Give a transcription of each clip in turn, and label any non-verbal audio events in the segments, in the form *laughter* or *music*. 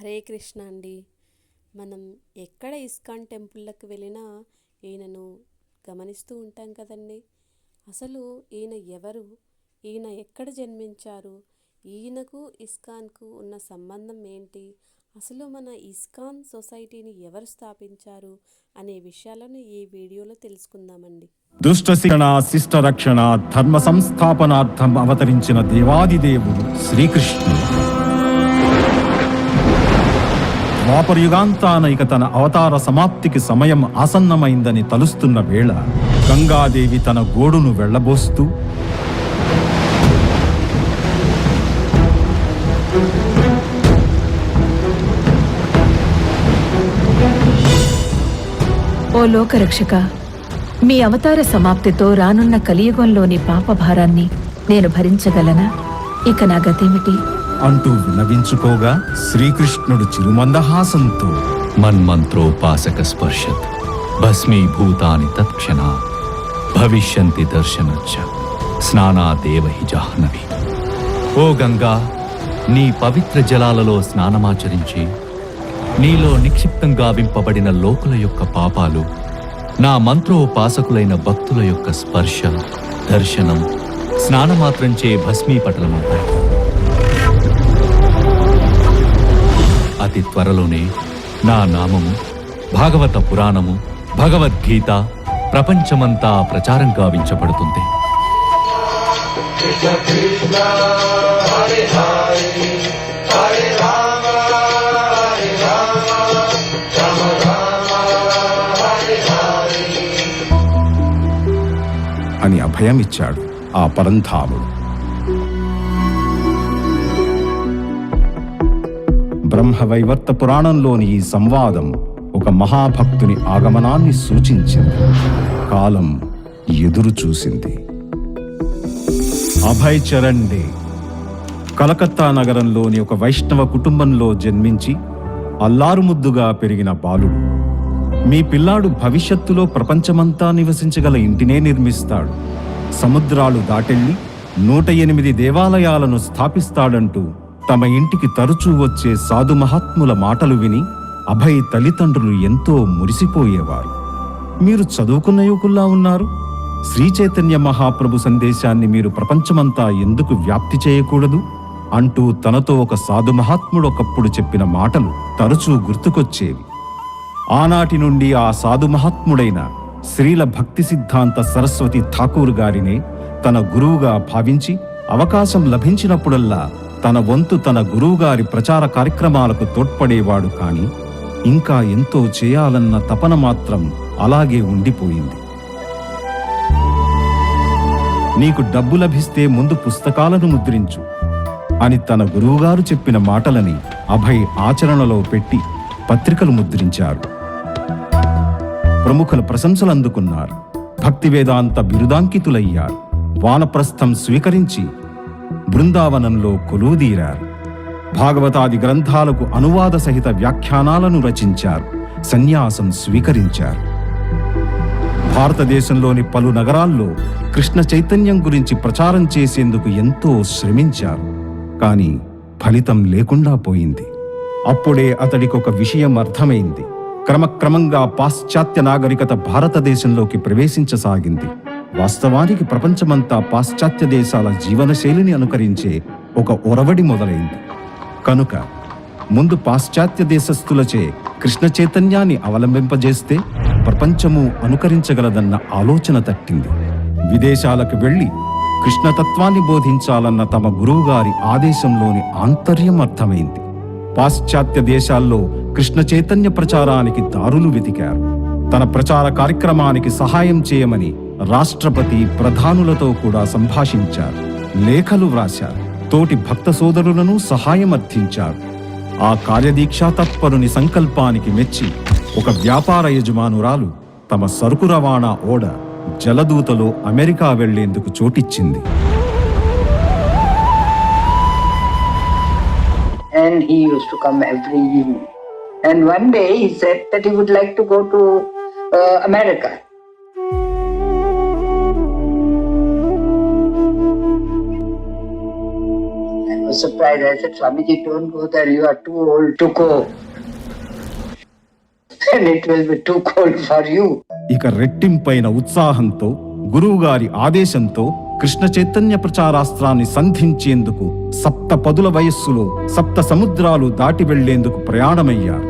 హరే కృష్ణ అండి. మనం ఎక్కడ ఇస్కాన్ టెంపుల్లకు వెళ్ళినా ఈయనను గమనిస్తూ ఉంటాం కదండి. అసలు ఈయన ఎవరు? ఈయన ఎక్కడ జన్మించారు? ఈయనకు ఇస్కాన్కు ఉన్న సంబంధం ఏంటి? అసలు మన ఇస్కాన్ సొసైటీని ఎవరు స్థాపించారు అనే విషయాలను ఈ వీడియోలో తెలుసుకుందామండి. దుష్ట శిక్షణ శిష్ట రక్షణ ధర్మ సంస్థాపనార్థం అవతరించిన దేవాదిదేవుడు శ్రీకృష్ణుడు. ద్వాపరయుగాంతాన ఇక తన అవతార సమాప్తికి సమయం ఆసన్నమైందని తలుస్తున్న వేళ గంగాదేవి తన గోడును వెళ్ళబోస్తూ ఓ లోకరక్షక మీ అవతార సమాప్తితో రానున్న కలియుగంలోని పాపభారాన్ని నేను భరించగలనా? ఇక నా గతేమిటి? అంటూ వినవించుకోగా శ్రీకృష్ణుడు చిరుమందహాసంతో మన్మంత్రోపాసక స్పర్శత్ భస్మీభూతాని తత్క్షణా భవిష్యంతి దర్శనచ్చ స్నానాదేవహి జాహ్నవి. ఓ గంగా నీ పవిత్ర జలాలలో స్నానమాచరించి నీలో నిక్షిప్తంగా వింపబడిన లోకుల యొక్క పాపాలు నా మంత్రోపాసకులైన భక్తుల యొక్క స్పర్శ దర్శనం స్నానమాత్రంచే భస్మీపటలమవుతాయి అతి త్వరలోనే నా నామము భాగవత పురాణము భగవద్గీత ప్రపంచమంతా ప్రచారం గావించబడుతుంది. అని అభయమిచ్చాడు ఆ పరంధాముడు. బ్రహ్మవైవర్త పురాణంలోని ఈ సంవాదం ఒక మహాభక్తుని ఆగమనాన్ని సూచించింది. కాలం ఎదురు చూసింది. అభయ్ చరణ్ డే కలకత్తా నగరంలోని ఒక వైష్ణవ కుటుంబంలో జన్మించి అల్లారుముద్దుగా పెరిగిన బాలుడు. మీ పిల్లాడు భవిష్యత్తులో ప్రపంచమంతా నివసించగల ఇంటినే నిర్మిస్తాడు. సముద్రాలు దాటెళ్ళి నూట ఎనిమిది దేవాలయాలను స్థాపిస్తాడంటూ తమ ఇంటికి తరచూ వచ్చే సాధు మహాత్ముల మాటలు విని అభయ్ తల్లిదండ్రులు ఎంతో మురిసిపోయేవారు. మీరు చదువుకున్న యువకుల్లా ఉన్నారు. శ్రీచైతన్య మహాప్రభు సందేశాన్ని మీరు ప్రపంచమంతా ఎందుకు వ్యాప్తి చేయకూడదు? అంటూ తనతో ఒక సాధు మహాత్ముడు ఒకప్పుడు చెప్పిన మాటలు తరచూ గుర్తుకొచ్చేవి. ఆనాటి నుండి ఆ సాధు మహాత్ముడైన శ్రీల భక్తి సిద్ధాంత సరస్వతి ఠాకూర్ గారినే తన గురువుగా భావించి అవకాశం లభించినప్పుడల్లా తన వంతు తన గురువుగారి ప్రచార కార్యక్రమాలకు తోడ్పడేవాడు కాని ఇంకా ఎంతో చేయాలన్న తపన మాత్రం అలాగే ఉండిపోయింది. నీకు డబ్బు లభిస్తే ముందు పుస్తకాలను ముద్రించు అని తన గురువుగారు చెప్పిన మాటలని అభయ్ ఆచరణలో పెట్టి పత్రికలు ముద్రించారు ప్రముఖుల ప్రశంసలు అందుకున్నారు భక్తి వేదాంత బిరుదాంకితులయ్యారు. వానప్రస్థం స్వీకరించి బృందావనంలో కొలువుదీరారు భాగవతాది గ్రంథాలకు అనువాద సహిత వ్యాఖ్యానాలను రచించారు. సన్యాసం స్వీకరించారు. భారతదేశంలోని పలు నగరాల్లో కృష్ణ చైతన్యం గురించి ప్రచారం చేసేందుకు ఎంతో శ్రమించారు. కానీ ఫలితం లేకుండా పోయింది. అప్పుడే అతడికొక విషయం అర్థమైంది. క్రమక్రమంగా పాశ్చాత్య నాగరికత భారతదేశంలోకి ప్రవేశించసాగింది. వాస్తవానికి ప్రపంచమంతా పాశ్చాత్య దేశాల జీవనశైలిని అనుకరించే ఒక ఒరవడి మొదలైంది. కనుక ముందు పాశ్చాత్య దేశస్థులచే కృష్ణ చైతన్యాన్ని అవలంబింపజేస్తే ప్రపంచము అనుకరించగలదన్న ఆలోచన తట్టింది. విదేశాలకు వెళ్ళి కృష్ణతత్వాన్ని బోధించాలన్న తమ గురువుగారి ఆదేశంలోని ఆంతర్యం అర్థమైంది. పాశ్చాత్య దేశాల్లో కృష్ణ చైతన్య ప్రచారానికి దారులు వెతికారు. తన ప్రచార కార్యక్రమానికి సహాయం చేయమని రాష్ట్రపతి ప్రధానులతో కూడా సంభాషించారు లేఖలు వ్రాశారు తోటి భక్త సోదరులను సహాయం అర్థించారు ఆ కార్యదీక్షా తత్పరుని సంకల్పానికి మెచ్చి ఒక వ్యాపార యజమానురాలు తమ సరుకు రవాణా ఓడ జలదూతలో అమెరికా వెళ్ళేందుకు చోటిచ్చింది and he used to come every evening. And one day he said that he would like to go to uh, America. Was surprised. I said, Swamiji, don't go there. You are too old to go. *laughs* And it will be too cold for you. ఇక రెట్టింపైన ఉత్సాహంతో గురువుగారి ఆదేశంతో కృష్ణ చైతన్య ప్రచారాస్త్రాన్ని సంధించేందుకు సప్త పదుల వయస్సులో సప్త సముద్రాలు దాటి వెళ్ళేందుకు ప్రయాణమయ్యారు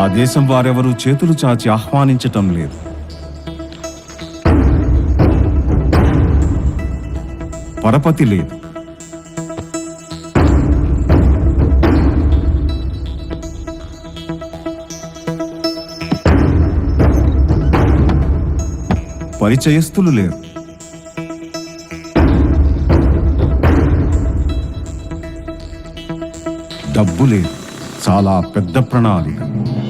ఆ దేశం వారెవరూ చేతులు చాచి ఆహ్వానించటం లేదు పరపతి లేదు పరిచయస్తులు లేరు. డబ్బు లేదు. చాలా పెద్ద ప్రణాళిక.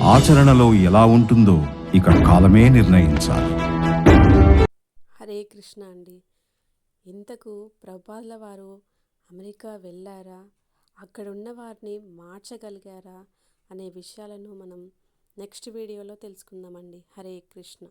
ఆచరణలో ఎలా ఉంటుందో ఇక కాలమే నిర్ణయించాలి. హరే కృష్ణ అండి. ఇంతకు ప్రభుపాదుల వారు అమెరికా వెళ్ళారా? అక్కడ ఉన్న వారిని మార్చగలిగారా? అనే విషయాలను మనం నెక్స్ట్ వీడియోలో తెలుసుకుందామండి. హరే కృష్ణ.